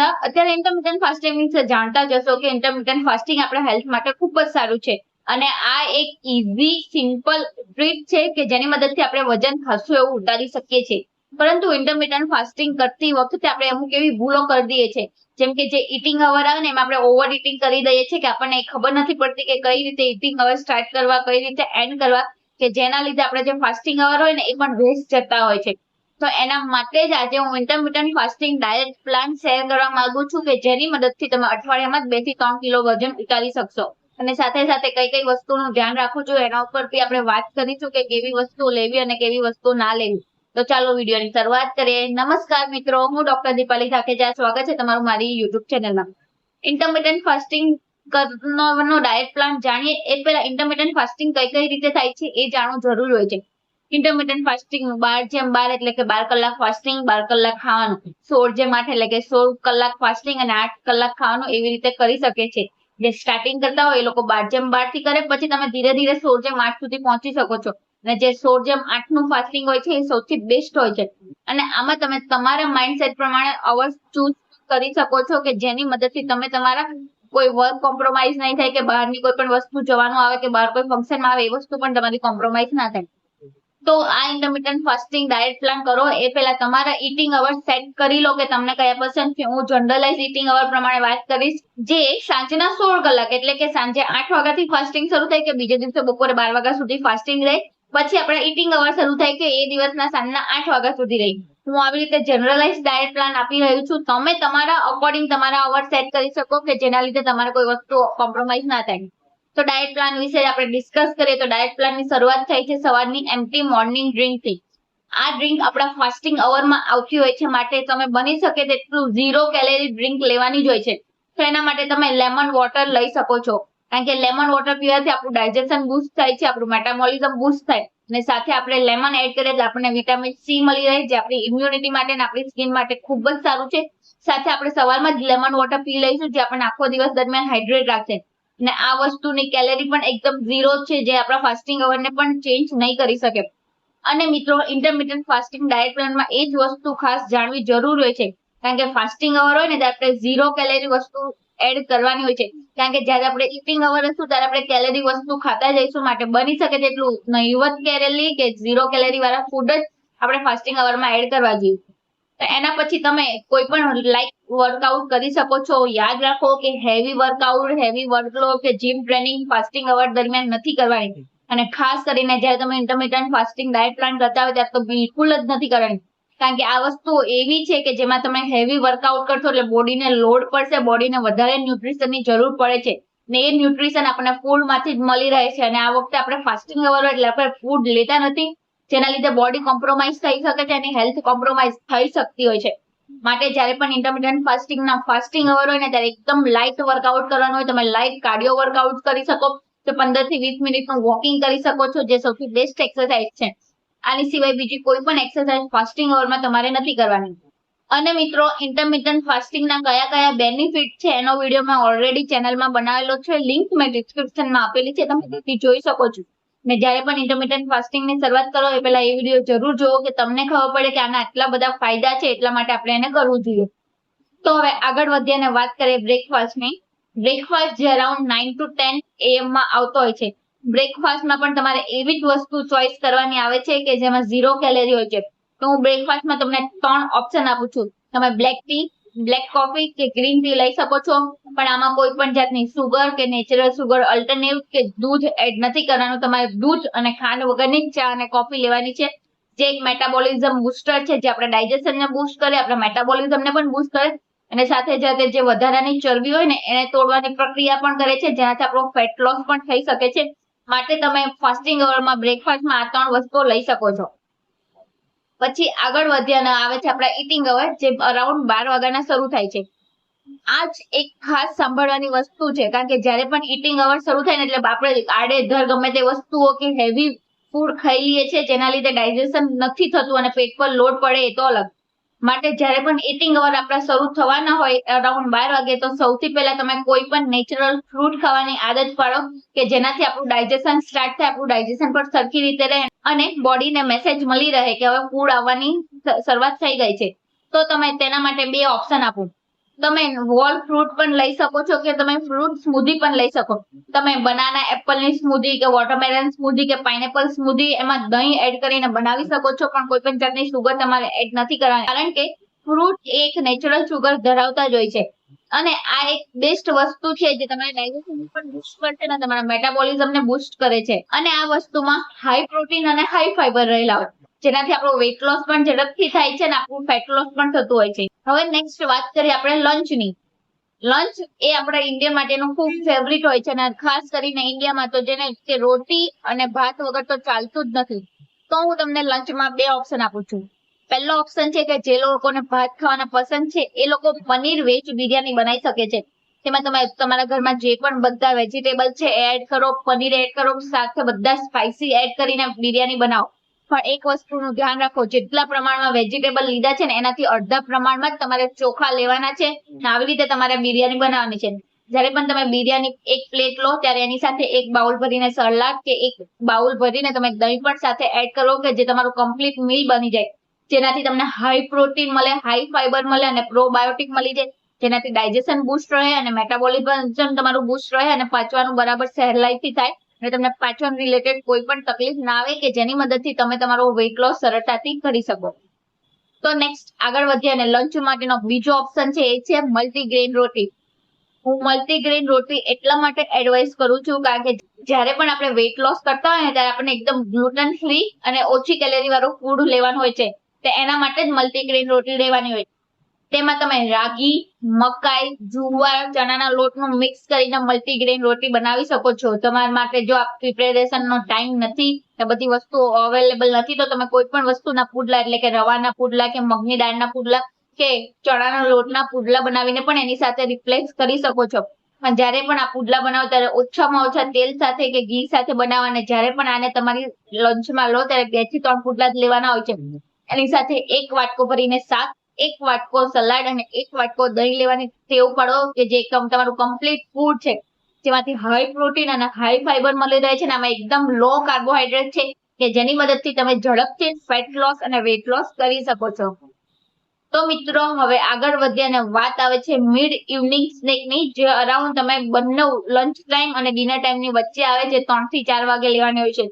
બધા. અત્યારે intermittent fasting વિશે જાણતા જ હશો કે ઇન્ટરમિટન્ટ ફાસ્ટિંગ આપણા હેલ્થ માટે ખૂબ જ સારું છે. અને આ એક ઇઝી સિમ્પલ ટ્રીટ છે કે જેની મદદથી આપણે વજન ખાસું એવું ઉતારી શકીએ છીએ. પરંતુ ઇન્ટરમિટન્ટ ફાસ્ટિંગ કરતી વખતે આપણે અમુક એવી ભૂલો કરી દઈએ છીએ. જેમ કે જે ઇટિંગ અવર આવે ને એમાં આપણે ઓવર ઇટિંગ કરી દઈએ છીએ કે આપણને ખબર નથી પડતી કે કઈ રીતે ઇટિંગ અવર સ્ટાર્ટ કરવા, કઈ રીતે એન્ડ કરવા, કે જેના લીધે આપણે જે ફાસ્ટિંગ અવર હોય ને એ પણ વેસ્ટ જતા હોય છે. તો એના માટે જ આજે હું intermittent fasting diet plan share કરવા માંગુ છું કે જેની મદદથી તમે અઠવાડિયામાં જ બેથી ત્રણ કિલો વજન ઉતારી શકશો. અને સાથે સાથે કઈ કઈ વસ્તુનું ધ્યાન રાખવું જોઈએ એના ઉપર બી આપણે વાત કરીશું કે કેવી વસ્તુ લેવી અને કેવી વસ્તુ ના લેવી. તો ચાલો વિડીયોની શરૂઆત કરીએ. નમસ્કાર મિત્રો, હું ડોક્ટર દીપાલી ધાકેજા સ્વાગત છે તમારું મારી યુટ્યુબ ચેનલમાં ઇન્ટરમિટન્ટ ફાસ્ટિંગ નો ડાયટ પ્લાન જાણીએ. એ પહેલા ઇન્ટરમિટન્ટ ફાસ્ટિંગ કઈ કઈ રીતે થાય છે એ જાણવું જરૂરી હોય છે. ઇન્ટરમિટન્ટ ફાસ્ટિંગ બાર જેમ બાર એટલે કે બાર કલાક ફાસ્ટિંગ બાર કલાક ખાવાનું. સોળ જેમ આઠ એટલે કે સોળ કલાક ફાસ્ટિંગ અને આઠ કલાક ખાવાનું એવી રીતે કરી શકે છે. જે સ્ટાર્ટિંગ કરતા હોય એ લોકો બાર જેમ બારથી કરે, પછી તમે ધીરે ધીરે સોળ જેમ આઠ સુધી પહોંચી શકો છો. અને જે સોળ જેમ આઠનું ફાસ્ટિંગ હોય છે એ સૌથી બેસ્ટ હોય છે. અને આમાં તમે તમારા માઇન્ડસેટ પ્રમાણે અવર્સ ચૂઝ કરી શકો છો કે જેની મદદથી તમે તમારા કોઈ વર્ક કોમ્પ્રોમાઇઝ નહીં થાય કે બહારની કોઈ પણ વસ્તુ જવાનું આવે કે બહાર કોઈ ફંક્શનમાં આવે એ વસ્તુ પણ તમારી કોમ્પ્રોમાઇઝ ના થાય. તો આ ઇન્ટરમિટન્ટ ફાસ્ટિંગ ડાયટ પ્લાન કરો. એ પહેલા તમારા ઇટિંગ અવર સેટ કરી લો કે તમને કયા પસંદ હું જનરલાઇઝ ઇટિંગ અવર પ્રમાણે વાત કરીશ. જે સાંજના સોળ કલાક એટલે કે સાંજે આઠ વાગ્યાથી ફાસ્ટિંગ શરૂ થાય કે બીજે દિવસે બપોરે બાર વાગ્યા સુધી ફાસ્ટિંગ રહે. પછી આપણે ઇટિંગ અવર શરૂ થાય કે એ દિવસના સાંજના આઠ વાગ્યા સુધી રહી. હું આવી રીતે જનરલાઇઝ ડાયટ પ્લાન આપી રહ્યું છું. તમે તમારા અકોર્ડિંગ તમારા અવર સેટ કરી શકો કે જેના લીધે તમારે કોઈ વસ્તુ કોમ્પ્રોમાઇઝ ના થાય. તો ડાયટ પ્લાન વિશે આપણે ડિસ્કસ કરીએ તો ડાયટ પ્લાનની શરૂઆત થાય છે સવારની એમ્પટી મોર્નિંગ ડ્રિંકથી આ ડ્રિંક આપણા ફાસ્ટિંગ અવરમાં આવતી હોય છે માટે તમે બની શકે તેટલું ઝીરો કેલેરી ડ્રિંક લેવાની જ હોય છે. તો એના માટે તમે લેમન વોટર લઈ શકો છો. કારણ કે લેમન વોટર પીવાથી આપણું ડાયજેશન બુસ્ટ થાય છે, આપણું મેટાબોલિઝમ બુસ્ટ થાય અને સાથે આપણે લેમન એડ કરીએ તો આપણને વિટામિન સી મળી રહે જે આપણી ઇમ્યુનિટી માટે અને આપણી સ્કિન માટે ખૂબ જ સારું છે. સાથે આપણે સવારમાં જ લેમન વોટર પી લઈશું જે આપણને આખો દિવસ દરમિયાન હાઇડ્રેટ રાખશે અને આ વસ્તુની કેલેરી પણ એકદમ ઝીરો છે, જે આપણા ફાસ્ટિંગ અવરને પણ ચેન્જ નહીં કરી શકે. અને મિત્રો ઇન્ટરમિટન્ટ ફાસ્ટિંગ ડાયટ પ્લાનમાં એ જ વસ્તુ ખાસ જાણવી જરૂરી હોય છે. કારણ કે ફાસ્ટિંગ અવર હોય ને ત્યારે આપણે ઝીરો કેલેરી વસ્તુ એડ કરવાની હોય છે. કારણ કે જ્યારે આપણે ઇટિંગ અવર હશું, ત્યારે આપણે કેલેરી વસ્તુ ખાતા જઈશું. માટે બની શકે તેટલું નહીવત કેરેલી કે ઝીરો કેલેરી વાળા ફૂડ જ આપણે ફાસ્ટિંગ અવરમાં એડ કરવા જોઈએ એના પછી તમે કોઈ પણ લાઈક વર્કઆઉટ કરી શકો છો. યાદ રાખો કે હેવી વર્કઆઉટ હેવી વર્કલોડ કે જીમ ટ્રેનિંગ ફાસ્ટિંગ અવર દરમિયાન નથી કરવાની. અને ખાસ કરીને જ્યારે તમે ઇન્ટરમિટન્ટ ફાસ્ટિંગ ડાયટ પ્લાન કરતા હોય ત્યારે તો બિલકુલ જ નથી કરવાની. કારણ કે આ વસ્તુ એવી છે કે જેમાં તમે હેવી વર્કઆઉટ કરશો એટલે બોડીને લોડ પડશે બોડીને વધારે ન્યુટ્રિશનની જરૂર પડે છે. ને એ ન્યુટ્રિશન આપણને ફૂડમાંથી જ મળી રહે છે. અને આ વખતે આપણે ફાસ્ટિંગ અવર એટલે આપણે ફૂડ લેતા નથી. જેના લીધે બોડી કોમ્પ્રોમાઇઝ થઈ શકે છે અને હેલ્થ કોમ્પ્રોમાઇઝ થઈ શકતી હોય છે. માટે જ્યારે પણ ઇન્ટરમિટન્ટ ફાસ્ટિંગ ના ફાસ્ટિંગ અવર હોય ને, ત્યારે એકદમ લાઇટ વર્કઆઉટ કરવાનું હોય, તમે લાઇટ કાર્ડિયો વર્કઆઉટ કરી શકો. તો પંદરથી વીસ મિનિટનું વોકિંગ કરી શકો છો, જે સૌથી બેસ્ટ એક્સરસાઇઝ છે. આની સિવાય બીજી કોઈ પણ એક્સરસાઇઝ ફાસ્ટિંગ અવરમાં તમારે નથી કરવાની. અને મિત્રો ઇન્ટરમિટન્ટ ફાસ્ટિંગના કયા કયા બેનિફિટ છે, એનો વીડિયો મેં ઓલરેડી ચેનલમાં બનાવેલો છે. લિંક મેં ડિસ્ક્રિપ્શનમાં આપેલી છે, તમે જોઈ શકો છો. ને જ્યારે પણ ઇન્ટરમિટન્ટ ફાસ્ટિંગની શરૂઆત કરો એ પહેલા એ વીડિયો જરૂર જોવો કે તમને ખબર પડે કે આના આટલા બધા ફાયદા છે એટલા માટે આપણે એને કરવું જોઈએ. તો હવે આગળ વધીએ અને વાત કરીએ બ્રેકફાસ્ટની બ્રેકફાસ્ટ જે અરાઉન્ડ નાઇન ટુ ટેન એએમમાં આવતો હોય છે. બ્રેકફાસ્ટમાં પણ તમારે એવી જ વસ્તુ ચોઇસ કરવાની આવે છે કે જેમાં ઝીરો કેલેરી હોય છે. તો હું બ્રેકફાસ્ટમાં તમને ત્રણ ઓપ્શન આપું છું. તમે બ્લેક ટી બ્લેક કોફી કે ગ્રીન ટી લઈ શકો છો. પણ આમાં કોઈ પણ જાતની સુગર કે નેચરલ સુગર અલ્ટરનેટિવ કે દૂધ એડ નથી કરવાનું. તમારે દૂધ અને ખાંડ વગરની ચા અને કોફી લેવાની છે. જે એક મેટાબોલિઝમ બુસ્ટર છે, જે આપણે ડાયજેશનને બૂસ્ટ કરે, આપણા મેટાબોલિઝમને પણ બૂસ્ટ કરે. અને સાથે સાથે જે વધારાની ચરબી હોય ને, એને તોડવાની પ્રક્રિયા પણ કરે છે જેનાથી આપણો ફેટ લોસ પણ થઈ શકે છે. માટે તમે ફાસ્ટિંગ અવરમાં બ્રેકફાસ્ટમાં આ ત્રણ વસ્તુઓ લઈ શકો છો. પછી આગળ વધ્યા આવે છે આપણા ઈટિંગ અવર જે અરાઉન્ડ બાર વાગ્યાના શરૂ થાય છે. આ જ એક ખાસ સાંભળવાની વસ્તુ છે, કારણ કે જ્યારે પણ ઈટિંગ અવર શરૂ થાય ને એટલે આપણે આડેધર ગમે તે વસ્તુઓ કે હેવી ફૂડ ખાઈ લઈએ છીએ, જેના લીધે ડાયજેશન નથી થતું અને પેટ પર લોડ પડે એ તો અલગ. માટે જ્યારે પણ ઈટિંગ અવર આપણા શરૂ થવાના હોય અરાઉન્ડ બાર વાગે, તો સૌથી પહેલા તમે કોઈ પણ નેચરલ ફ્રૂટ ખાવાની આદત પાડો કે જેનાથી આપણું ડાયજેશન સ્ટાર્ટ થાય, આપણું ડાયજેશન પર સરખી રીતે રહે અને બોડીને મેસેજ મળી રહે કે હવે ફૂડ આવવાની શરૂઆત થઈ ગઈ છે. તો તમે તેના માટે બે ઓપ્શન આપો. તમે વોલ ફ્રૂટ પણ લઈ શકો છો કે તમે ફ્રૂટ સ્મૂધી પણ લઈ શકો. તમે બનાના એપલની સ્મૂધી કે વોટરમેલન સ્મૂધી કે પાઇનેપલ સ્મૂધી એમાં દહીં એડ કરીને બનાવી શકો છો, પણ કોઈ પણ જાતની સુગર તમારે એડ નથી કરવાની. કારણ કે ફ્રૂટ એક નેચરલ સુગર ધરાવતા જ હોય છે. અને આ એક બેસ્ટ વસ્તુ છે જે તમારા ડાયજેશન પણ બુસ્ટ કરશે અને તમારા મેટાબોલિઝમ ને બુસ્ટ કરે છે. અને આ વસ્તુમાં હાઈ પ્રોટીન અને હાઈ ફાઈબર રહેલા હોય. જેનાથી આપણો વેટ લોસ પણ ઝડપથી થાય છે અને આપણું ફેટ લોસ પણ થતું હોય છે. હવે નેક્સ્ટ વાત કરીએ આપણે લંચની લંચ એ આપણા ઇન્ડિયન માટેનું ખૂબ ફેવરિટ હોય છે અને ખાસ કરીને ઇન્ડિયામાં તો જેને કે રોટી અને ભાત વગર તો ચાલતું જ નથી. તો હું તમને લંચમાં બે ઓપ્શન આપું છું. પહેલો ઓપ્શન છે કે જે લોકોને ભાત ખાવાના પસંદ છે, એ લોકો પનીર વેજ બિરયાની બનાવી શકે છે. તેમાં તમે, તમારા ઘરમાં જે પણ બધા વેજીટેબલ છે એડ કરો, પનીર એડ કરો, સાથે બધા સ્પાઇસી એડ કરીને બિરયાની બનાવો. પણ એક વસ્તુનું ધ્યાન રાખો, જેટલા પ્રમાણમાં વેજીટેબલ લીધા છે ને, એનાથી અડધા પ્રમાણમાં તમારે ચોખા લેવાના છે આવી રીતે તમારે બિરયાની બનાવવાની છે. જ્યારે પણ તમે બિરયાની એક પ્લેટ લો, ત્યારે એની સાથે એક બાઉલ ભરીને સલાડ કે એક બાઉલ ભરીને તમે દહીં પણ સાથે એડ કરો કે જે તમારું કમ્પ્લીટ મીલ બની જાય. જેનાથી તમને હાઈ પ્રોટીન મળે હાઈ ફાઈબર મળે અને પ્રોબાયોટિક મળી જાય. જેનાથી ડાયજેશન બુસ્ટ રહે અને મેટાબોલિઝમ તમારું બુસ્ટ રહે અને પાચવાનું બરાબર સહેલાઈથી થાય અને તમને પાચન રિલેટેડ કોઈ પણ તકલીફ ના આવે કે જેની મદદથી તમે તમારો વેટ લોસ સરળતાથી કરી શકો. તો નેક્સ્ટ આગળ વધીએ અને લંચ માટેનો બીજો ઓપ્શન છે, એ છે મલ્ટીગ્રેન રોટી. હું મલ્ટીગ્રેન રોટી એટલા માટે એડવાઇસ કરું છું કારણ કે જ્યારે પણ આપણે વેટ લોસ કરતા હોય ને ત્યારે આપણને એકદમ ગ્લુટન ફ્રી અને ઓછી કેલેરી વાળું ફૂડ લેવાનું હોય છે. તો એના માટે જ મલ્ટીગ્રેન રોટલી લેવાની હોય. તેમાં તમે રાગી, મકાઈ, જુવાર, ચણાના લોટનું મિક્સ કરીને મલ્ટીગ્રેન રોટલી બનાવી શકો છો. તમારા માટે જો આ પ્રિપેરેશનનો ટાઈમ નથી કે બધી વસ્તુઓ અવેલેબલ નથી, તો તમે કોઈ પણ વસ્તુના પુડલા, એટલે કે રવાના પુડલા કે મગની દાળના પુડલા કે ચણાના લોટના પુડલા બનાવીને પણ એની સાથે રિપ્લેસ કરી શકો છો. પણ જ્યારે પણ આ પુડલા બનાવો, ત્યારે ઓછામાં ઓછા તેલ સાથે કે ઘી સાથે બનાવો, અને જ્યારે પણ આને તમારી લંચમાં લો, ત્યારે બેથી ત્રણ પુડલા જ લેવાના હોય છે. એની સાથે એક વાટકો ભરીને શાક, એક વાટકો સલાડ અને એક વાટકો દહીં લેવાની ટેવ પાડો કે જે તમારું કમ્પ્લીટ ફૂડ છે. જેમાંથી હાઈ પ્રોટીન અને હાઈ ફાઈબર મળી રહે છે અને આમાં એકદમ લો કાર્બોહાઈડ્રેટ છે કે જેની મદદથી તમે ઝડપથી ફેટ લોસ અને વેટ લોસ કરી શકો છો. તો મિત્રો, હવે આગળ વધીએ અને વાત આવે છે મિડ ઇવનિંગ સ્નેકની જે અરાઉન્ડ તમે બંને લંચ ટાઈમ અને ડિનર ટાઈમની વચ્ચે આવે છે ત્રણથી ચાર વાગે લેવાની હોય છે.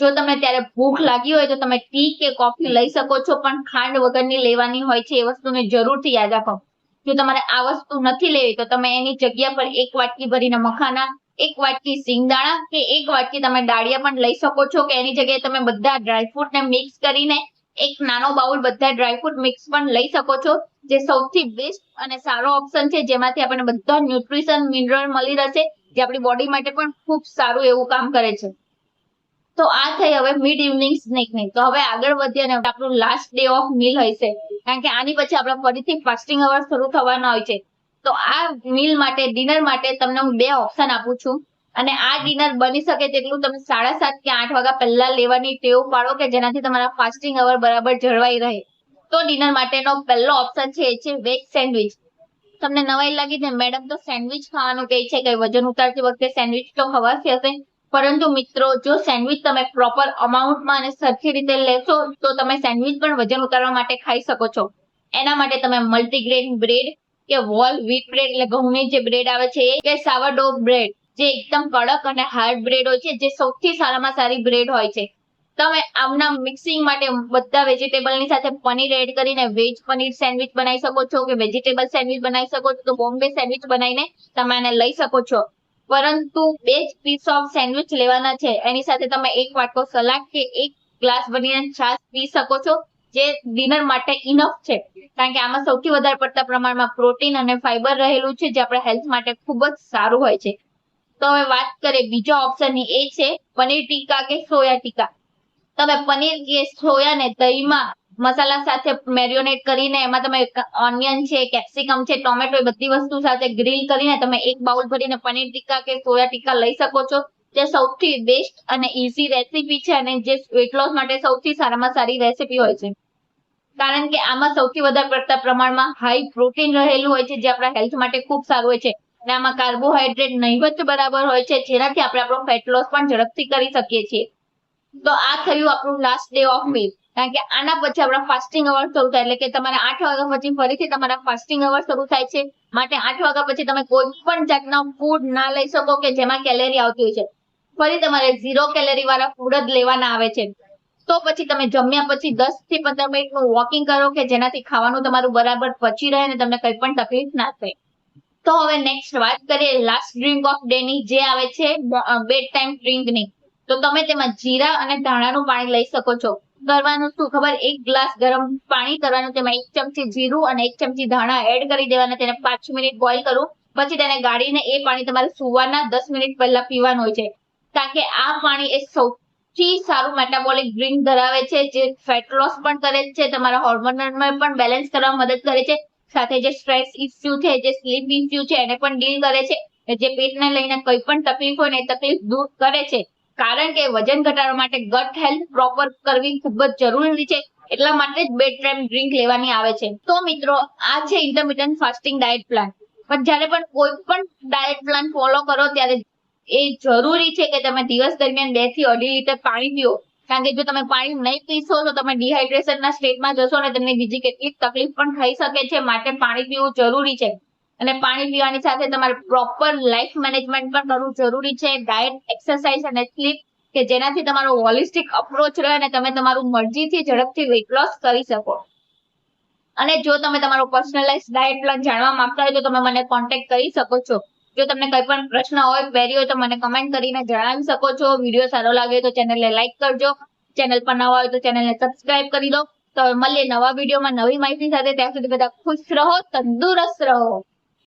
જો તમને ત્યારે ભૂખ લાગી હોય તો તમે ટી કે કોફી લઈ શકો છો, પણ ખાંડ વગરની લેવાની હોય છે એ વસ્તુને જરૂરથી યાદ રાખો. જો તમારે આ વસ્તુ નથી લેવી, તો તમે એની જગ્યા પર એક વાટકી ભરીને મખાના, એક વાટકી સિંગદાણા કે એક વાટકી તમે દાળિયા પણ લઈ શકો છો કે એની જગ્યાએ તમે બધા ડ્રાયફ્રૂટ ને મિક્સ કરીને એક નાનો બાઉલ બધા ડ્રાયફ્રૂટ મિક્સ પણ લઈ શકો છો, જે સૌથી બેસ્ટ અને સારો ઓપ્શન છે, જેમાંથી આપણને બધા ન્યુટ્રિશન મિનરલ મળી રહેશે, જે આપણી બોડી માટે પણ ખૂબ સારું એવું કામ કરે છે. તો આ થઈ હવે મિડ ઇવનિંગ સ્નેકની તો હવે આગળ વધીએ ને આપણું લાસ્ટ ડે ઓફ મીલ હશે કારણ કે આની પછી આપણે ફરીથી ફાસ્ટિંગ અવર શરૂ થવાના હોય છે. તો આ મીલ માટે ડિનર માટે તમને હું બે ઓપ્શન આપું છું. અને આ ડિનર બની શકે તેટલું તમે સાડા સાત કે આઠ વાગ્યા પહેલા લેવાની ટેવ પાડો કે જેનાથી તમારા ફાસ્ટિંગ અવર બરાબર જળવાઈ રહે. તો ડિનર માટેનો પહેલો ઓપ્શન છે એ છે વેજ સેન્ડવિચ તમને નવાઈ લાગી ને મેડમ તો સેન્ડવિચ ખાવાનું કહે છે કે વજન ઉતારતી વખતે સેન્ડવિચ તો ખવાશે હશે પરંતુ મિત્રો, જો સેન્ડવિચ તમે પ્રોપર અમાઉન્ટમાં અને સરખી રીતે લેશો, તો તમે સેન્ડવિચ પણ વજન ઉતારવા માટે ખાઈ શકો છો. એના માટે તમે મલ્ટીગ્રેન બ્રેડ કે વોલ વ્હીટ બ્રેડ એટલે ઘઉંની જે બ્રેડ આવે છે, કે સાવરડો બ્રેડ જે એકદમ કડક અને હાર્ડ બ્રેડ હોય છે, જે સૌથી સારામાં સારી બ્રેડ હોય છે. તમે આમના મિક્સિંગ માટે બધા વેજીટેબલની સાથે પનીર એડ કરીને વેજ પનીર સેન્ડવિચ બનાવી શકો છો કે વેજીટેબલ સેન્ડવિચ બનાવી શકો છો, તો બોમ્બે સેન્ડવિચ બનાવીને તમે આને લઈ શકો છો. પરંતુ બે જ પીસ ઓફ સેન્ડવિચ લેવાના છે. એની સાથે તમે એક વાટકો સલાડ કે એક ગ્લાસ બનીને છાશ પી શકો છો, જે ડિનર માટે ઇનફ છે. કારણ કે આમાં સૌથી વધારે પડતા પ્રમાણમાં પ્રોટીન અને ફાઈબર રહેલું છે, જે આપણા હેલ્થ માટે ખૂબ જ સારું હોય છે. તો હવે વાત કરીએ બીજા ઓપ્શનની એ છે પનીર ટીકા કે સોયા ટીકા. તમે પનીર કે સોયાને દહીંમાં મસાલા સાથે મેરિયોનેટ કરીને એમાં તમે ઓનિયન છે કેપ્સિકમ છે ટોમેટો એ બધી વસ્તુ સાથે ગ્રીલ કરીને તમે એક બાઉલ ભરીને પનીર ટીકા કે સોયા ટીકા લઈ શકો છો. જે સૌથી બેસ્ટ અને ઇઝી રેસીપી છે અને જે વેટ લોસ માટે સૌથી સારામાં સારી રેસીપી હોય છે. કારણ કે આમાં સૌથી વધારે પડતા પ્રમાણમાં હાઈ પ્રોટીન રહેલું હોય છે, જે આપણા હેલ્થ માટે ખૂબ સારું હોય છે. અને આમાં કાર્બોહાઈડ્રેટ નહીવત બરાબર હોય છે, જેનાથી આપણે આપણો ફેટ લોસ પણ ઝડપથી કરી શકીએ છીએ. તો આ થયું આપણું લાસ્ટ ડે ઓફ મીલ કારણ કે આના પછી આપણા ફાસ્ટિંગ અવર શરૂ થાય એટલે કે તમારે આઠ વાગ્યા પછી ફરીથી તમારા ફાસ્ટિંગ અવર શરૂ થાય છે. માટે આઠ વાગ્યા પછી તમે કોઈ પણ જાતના ફૂડ ના લઈ શકો કે જેમાં કેલેરી આવતી હોય છે. ફરી તમારે ઝીરો કેલેરી વાળા ફૂડ જ લેવાના આવે છે. તો પછી તમે જમ્યા પછી દસથી પંદર મિનિટનું વોકિંગ કરો કે જેનાથી ખાવાનું તમારું બરાબર પચી રહે અને તમને કંઈ પણ તકલીફ ના થાય. તો હવે નેક્સ્ટ વાત કરીએ લાસ્ટ ડ્રિંક ઓફ ડે ની જે આવે છે બેડ ટાઈમ ડ્રિંકની. તો તમે તેમાં જીરા અને ધાણાનું પાણી લઈ શકો છો. કરવાનું શું ખબર? એક ગ્લાસ ગરમ પાણી કરવાનું, તેમાં એક ચમચી જીરું અને એક ચમચી ધાણા એડ કરી દેવાના, તેને પાંચ મિનિટ બોઇલ કરું. પછી તેને ગાળીને એ પાણી તમારે સુવાના દસ મિનિટ પહેલા પીવાનું હોય છે. કારણ કે આ પાણી એ સૌથી સારું મેટાબોલિક ડ્રિંક ધરાવે છે, જે ફેટ લોસ પણ કરે છે, તમારા હોર્મોનમાં પણ બેલેન્સ કરવામાં મદદ કરે છે. સાથે જે સ્ટ્રેસ ઇસ્યુ છે, જે સ્લીપ ઇસ્યુ છે, એને પણ ડીલ કરે છે. જે પેટને લઈને કોઈ પણ તકલીફ હોય ને તકલીફ દૂર કરે છે. કારણ કે વજન ઘટાડવા માટે ગટ હેલ્થ પ્રોપર કરવી ખૂબ જ જરૂરી છે. એટલા માટે જ બે ટાઈમ ડ્રિંક લેવાની આવે છે. તો મિત્રો, આ છે ઇન્ટરમિટન્ટ ફાસ્ટિંગ ડાયટ પ્લાન પણ જ્યારે પણ કોઈ પણ ડાયટ પ્લાન ફોલો કરો, ત્યારે એ જરૂરી છે કે તમે દિવસ દરમિયાન બેથી અઢી લીટર પાણી પીઓ. કારણ કે જો તમે પાણી નહીં પીશો, તો તમે ડિહાઇડ્રેશનના સ્ટેટમાં જશો અને તમને બીજી કેટલીક તકલીફ પણ થઈ શકે છે. માટે પાણી પીવું જરૂરી છે. અને પાણી પીવાની સાથે તમારે પ્રોપર લાઈફ મેનેજમેન્ટ પણ કરવું જરૂરી છે. ડાયટ એક્સરસાઇઝ અને સ્લીપ કે જેનાથી તમારો હોલિસ્ટિક અપ્રોચ રહે અને તમે તમારું મરજીથી ઝડપથી વેઇટ લોસ કરી શકો. અને જો તમે તમારો પર્સનલાઇઝ ડાયટ પ્લાન જાણવા માંગતા હોય તો તમે મને કોન્ટેક્ટ કરી શકો છો. જો તમને કોઈ પણ પ્રશ્ન હોય ક્વેરી હોય તો મને કમેન્ટ કરીને જણાવી શકો છો. વીડિયો સારો લાગે તો ચેનલને લાઈક કરજો. ચેનલ પર નવા હોય તો ચેનલને સબસ્ક્રાઇબ કરી દો. તો મળીએ નવા વિડીયોમાં નવી માહિતી સાથે. ત્યાં સુધી બધા ખુશ રહો, તંદુરસ્ત રહો.